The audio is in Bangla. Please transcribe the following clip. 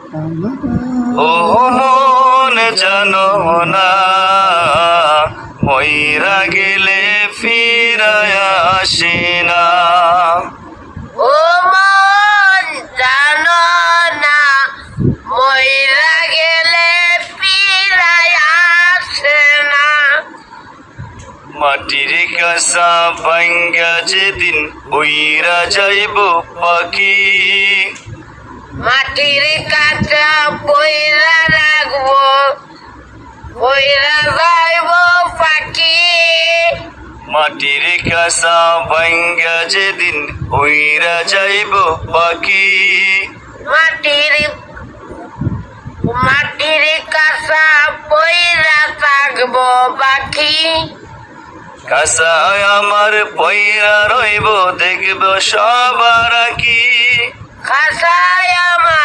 ও মন জানো না ময়রা গেলে ফিরায় আসে না। ও মন জানো না ময়রা গেলে ফিরায় আসে না। মাটির কাসা ভাঙ্গা যেদিন ওইরা যাইব পাখি। মাটির কাঁচা পয়রা রাখব পয়রা যাইব পাখি। মাটির কাসা ভাঙ্গা যেদিন ওইরা যাইব পাখি। মাটির মাটির কাঁচা পয়রা থাকব পাখি। কাসায় আমার পয়রা রইব দেখব সবার কি। খাসায় আমার